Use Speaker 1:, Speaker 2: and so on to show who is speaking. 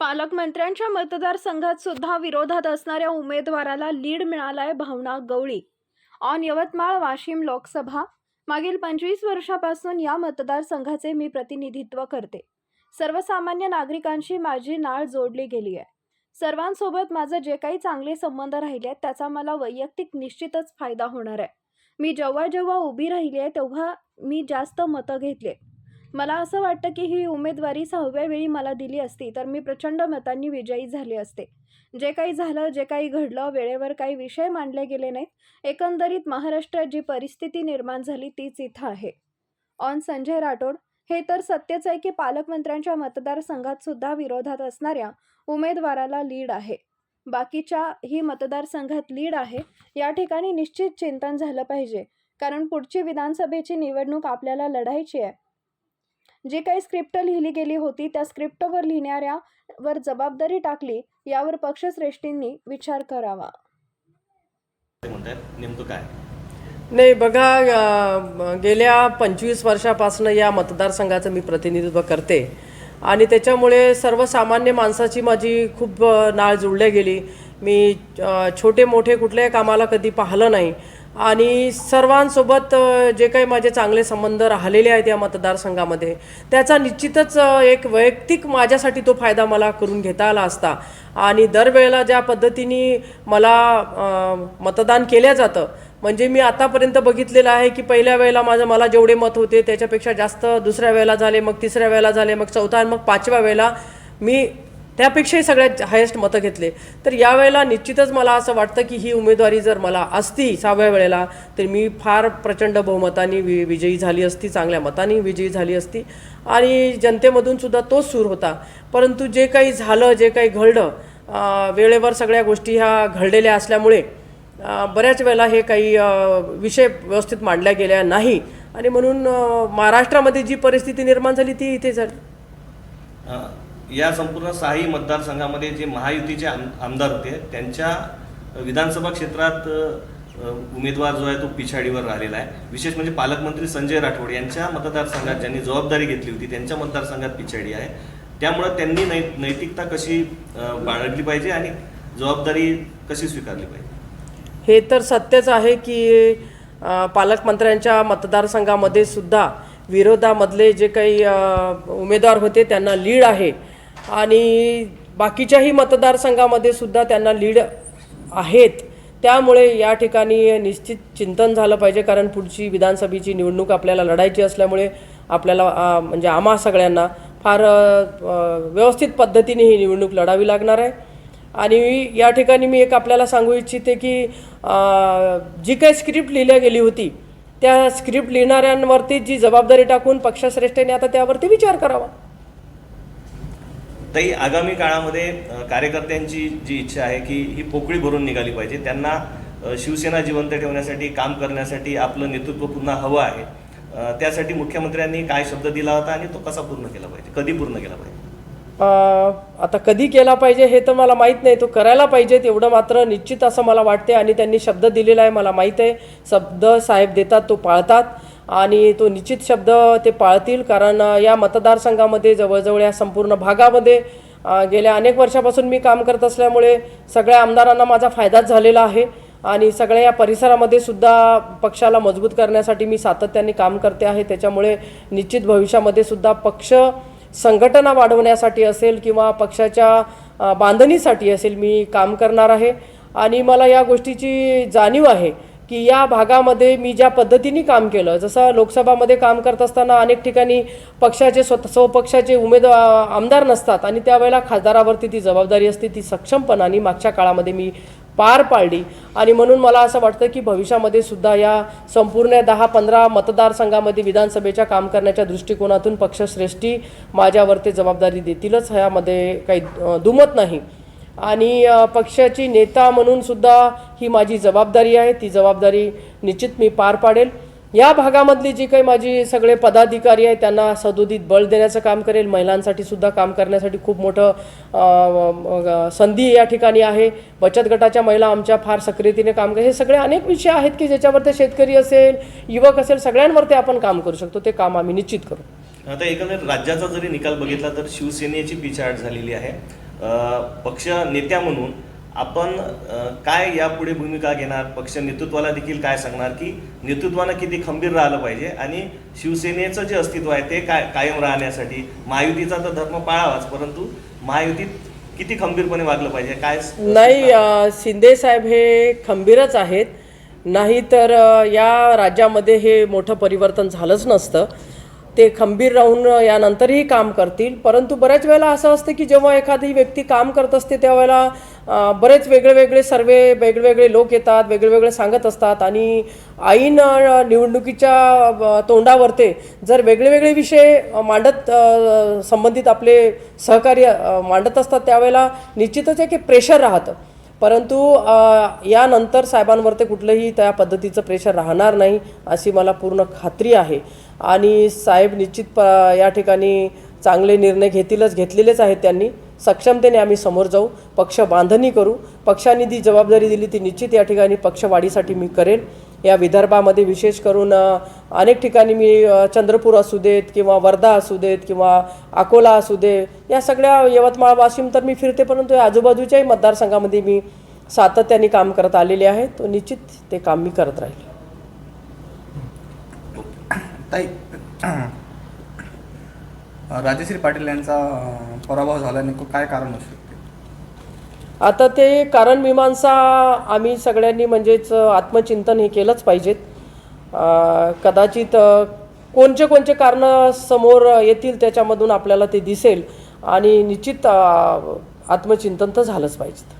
Speaker 1: पालकमंत्र्यांच्या मतदारसंघात सुद्धा विरोधात असणाऱ्या उमेदवाराला लीड मिळालाय भावना गवळी. ऑन यवतमाळ वाशिम लोकसभा. मागील पंचवीस वर्षापासून या मतदारसंघाचे मी प्रतिनिधित्व करते. सर्वसामान्य नागरिकांशी माझी नाळ जोडली गेली आहे. सर्वांसोबत माझं जे काही चांगले संबंध राहिले आहेत त्याचा मला वैयक्तिक निश्चितच फायदा होणार आहे. मी जेव्हा जेव्हा उभी राहिली आहे तेव्हा मी जास्त मतं घेतले मला असं वाटतं की ही उमेदवारी सहाव्या वेळी मला दिली असती तर मी प्रचंड मतांनी विजयी झाले असते. जे काही झालं जे काही घडलं वेळेवर काही विषय मांडले गेले नाहीत. एकंदरीत महाराष्ट्रात जी परिस्थिती निर्माण झाली तीच इथं आहे. ऑन संजय राठोड हे तर सत्यच आहे की पालकमंत्र्यांच्या मतदारसंघात सुद्धा विरोधात असणाऱ्या उमेदवाराला लीड आहे. बाकीच्या ही मतदारसंघात लीड आहे या ठिकाणी निश्चित चिंतन झालं पाहिजे. कारण पुढची विधानसभेची निवडणूक आपल्याला लढायची आहे. जी काही स्क्रिप्ट लिहिली गेली होती त्या स्क्रिप्टवर लिहिणाऱ्यावर जबाबदारी टाकली यावर पक्षश्रेष्ठींनी विचार करावा.
Speaker 2: नेमकं काय?
Speaker 3: नाही बघा गेल्या पंचवीस वर्षापासून या मतदारसंघाचं मी प्रतिनिधित्व करते. आणि त्याच्यामुळे सर्वसामान्य माणसाची माझी खूप नाळ जुळल्या गेली. मी छोटे मोठे कुठल्याही कामाला कधी पाहिलं नाही. आणि सर्वांसोबत जे काही माझे चांगले संबंध राहिलेले आहेत या मतदारसंघामध्ये त्याचा निश्चितच एक वैयक्तिक माझ्यासाठी तो फायदा मला करून घेता आला असता. आणि दरवेळेला ज्या पद्धतीने मला मतदान केलं जातं म्हणजे मी आतापर्यंत बघितलेलं आहे की पहिल्या वेळेला माझं मला जेवढे मत होते त्याच्यापेक्षा जास्त दुसऱ्या वेळेला झाले मग तिसऱ्या वेळेला झाले मग चौथा मग पाचव्या वेळेला मी त्यापेक्षाही सगळ्यात हायेस्ट मतं घेतले. तर यावेळेला निश्चितच मला असं वाटतं की ही उमेदवारी जर मला असती सहाव्या वेळेला तर मी फार प्रचंड बहुमताने वि विजयी झाली असती चांगल्या मताने विजयी झाली असती. आणि जनतेमधून सुद्धा तोच सूर होता. परंतु जे काही झालं जे काही घडलं वेळेवर सगळ्या गोष्टी ह्या घडलेल्या असल्यामुळे बऱ्याच वेळेला हे काही विषय व्यवस्थित मांडल्या गेल्या नाही. आणि म्हणून महाराष्ट्रामध्ये जी परिस्थिती निर्माण झाली ती इथे झाली.
Speaker 2: या संपूर्ण सहाही मतदारसंघामध्ये जे महायुतीचे आम आमदार होते त्यांच्या विधानसभा क्षेत्रात उमेदवार जो आहे तो पिछाडीवर राहिलेला आहे. विशेष म्हणजे पालकमंत्री संजय राठोड यांच्या मतदारसंघात ज्यांनी जबाबदारी घेतली होती त्यांच्या मतदारसंघात पिछाडी आहे. त्यामुळं त्यांनी नै नैतिकता कशी बाळगली पाहिजे आणि जबाबदारी कशी स्वीकारली पाहिजे?
Speaker 3: हे तर सत्यच आहे की पालकमंत्र्यांच्या मतदारसंघामध्ये सुद्धा विरोधामधले जे काही उमेदवार होते त्यांना लीड आहे. आणि बाकीच्याही मतदारसंघामध्ये सुद्धा त्यांना लीड आहेत. त्यामुळे या ठिकाणी निश्चित चिंतन झालं पाहिजे कारण पुढची विधानसभेची निवडणूक आपल्याला लढायची असल्यामुळे आपल्याला म्हणजे आम्हा सगळ्यांना फार व्यवस्थित पद्धतीने ही निवडणूक लढावी लागणार आहे. आणि या ठिकाणी मी एक आपल्याला सांगू इच्छिते की जी काही स्क्रिप्ट लिहिल्या गेली होती त्या स्क्रिप्ट लिहिणाऱ्यांवरती जी जबाबदारी टाकून पक्षश्रेष्ठीने आता त्यावरती विचार करावा.
Speaker 2: तरी आगामी काळामध्ये कार्यकर्त्यांची जी इच्छा आहे की ही पोकळी भरून निघाली पाहिजे. त्यांना शिवसेना जिवंत ठेवण्यासाठी काम करण्यासाठी आपलं नेतृत्व पुन्हा हवं आहे. त्यासाठी मुख्यमंत्र्यांनी काय शब्द दिला होता आणि तो कसा पूर्ण केला पाहिजे? कधी पूर्ण केला पाहिजे?
Speaker 3: आता कधी केला पाहिजे हे तर मला माहीत नाही. तो करायला पाहिजे तेवढं मात्र निश्चित असं मला वाटते आणि त्यांनी शब्द दिलेला आहे मला माहीत आहे. शब्द साहेब देतात तो पाळतात. आणि तो निश्चित शब्द ते पाळतील कारण या मतदारसंघामध्ये जवळजवळ या संपूर्ण भागामध्ये गेल्या अनेक वर्षापासून मी काम करत असल्यामुळे सगळ्या आमदारांना माझा फायदाच झालेला आहे. आणि सगळ्या या परिसरामध्ये सुद्धा पक्षाला मजबूत करण्यासाठी मी सातत्याने काम करते आहे. त्याच्यामुळे निश्चित भविष्यामध्ये सुद्धा पक्ष संघटना वाढवण्यासाठी असेल किंवा पक्षाच्या बांधणीसाठी असेल मी काम करणार आहे. आणि मला या गोष्टीची जाणीव आहे की या भागामध्ये मी ज्या पद्धतीने काम केलं जसं लोकसभामध्ये काम करत असताना अनेक ठिकाणी पक्षाचे स्वतः स्वपक्षाचे उमेदवार आमदार नसतात आणि त्यावेळेला खासदारावरती ती जबाबदारी असते ती सक्षमपणाने मागच्या काळामध्ये मी पार पाडली. आणि म्हणून मला असं वाटतं की भविष्यामध्ये सुद्धा या संपूर्ण दहा पंधरा मतदारसंघामध्ये विधानसभेच्या काम करण्याच्या दृष्टिकोनातून पक्षश्रेष्ठी माझ्यावरती जबाबदारी देतीलच ह्यामध्ये काही दुमत नाही. आणि पक्षाची नेता म्हणून सुद्धा ही माझी जबाबदारी आहे. ती जबाबदारी निश्चित मी पार पाडेल. या भागामधली जी काही माझी सगळे पदाधिकारी आहेत त्यांना सदोदित बळ देण्याचं काम करेल. महिलांसाठी सुद्धा काम करण्यासाठी खूप मोठं संधी या ठिकाणी आहे. बचत गटाच्या महिला आमच्या फार सक्रियतेने काम कर हे सगळे अनेक विषय आहेत की ज्याच्यावरती शेतकरी असेल युवक असेल सगळ्यांवरती आपण काम करू शकतो. ते काम आम्ही निश्चित करू.
Speaker 2: आता एकंदर राज्याचा जरी निकाल बघितला तर शिवसेनेची पिछाड झालेली आहे. पक्ष नेत्या म्हणून आपण काय यापुढे भूमिका घेणार? पक्ष नेतृत्वाला देखील काय सांगणार? की नेतृत्वानं किती खंबीर राहिलं पाहिजे आणि शिवसेनेचं जे अस्तित्व आहे ते काय कायम राहण्यासाठी महायुतीचा तर धर्म पाळावाच परंतु महायुतीत किती खंबीरपणे वागलं पाहिजे? काय
Speaker 3: नाही शिंदे साहेब हे खंबीरच आहेत. नाही तर या राज्यामध्ये हे मोठं परिवर्तन झालंच नसतं. ते खंबीर राहून यानंतरही काम करतील. परंतु बऱ्याच वेळेला असं असतं की जेव्हा एखादी व्यक्ती काम करत असते त्यावेळेला बरेच वेगळे वेगळे सर्वे वेगवेगळे लोक येतात वेगळे वेगळे सांगत असतात आणि ऐन निवडणुकीच्या तोंडावरते जर वेगळे वेगळे विषय मांडत संबंधित आपले सहकार्य मांडत असतात त्यावेळेला निश्चितच एक प्रेशर राहतं. परंतु यानंतर यानंतर साहेबांवरती कुठलंही त्या पद्धतीचं प्रेशर राहणार नाही अशी मला पूर्ण खात्री आहे. आणि साहेब निश्चित प या ठिकाणी चांगले निर्णय घेतीलच घेतलेलेच आहेत त्यांनी. सक्षमतेने आम्ही समोर जाऊ पक्ष बांधणी करू. पक्षाने जी जबाबदारी दिली ती निश्चित या ठिकाणी पक्षवाढीसाठी मी करेन. या विदर्भामध्ये विशेष करून अनेक ठिकाणी मी चंद्रपूर असू देत किंवा वर्धा असू देत किंवा अकोला असू दे या सगळ्या यवतमाळ वाशिम तर मी फिरते परंतु या आजूबाजूच्याही मतदारसंघामध्ये मी सातत्याने काम करत आलेले आहे. तो निश्चित ते काम मी करत राहील.
Speaker 4: ताई राजेश्री पाटील यांचा पराभव झाला नेमकं काय कारण असू
Speaker 3: आता ते कारण मीमांसा आम्ही सगळ्यांनी म्हणजेच आत्मचिंतन हे केलंच पाहिजेत. कदाचित कोणचे कोणचे कारणं समोर येतील त्याच्यामधून आपल्याला ते दिसेल आणि निश्चित आत्मचिंतन तर झालंच पाहिजे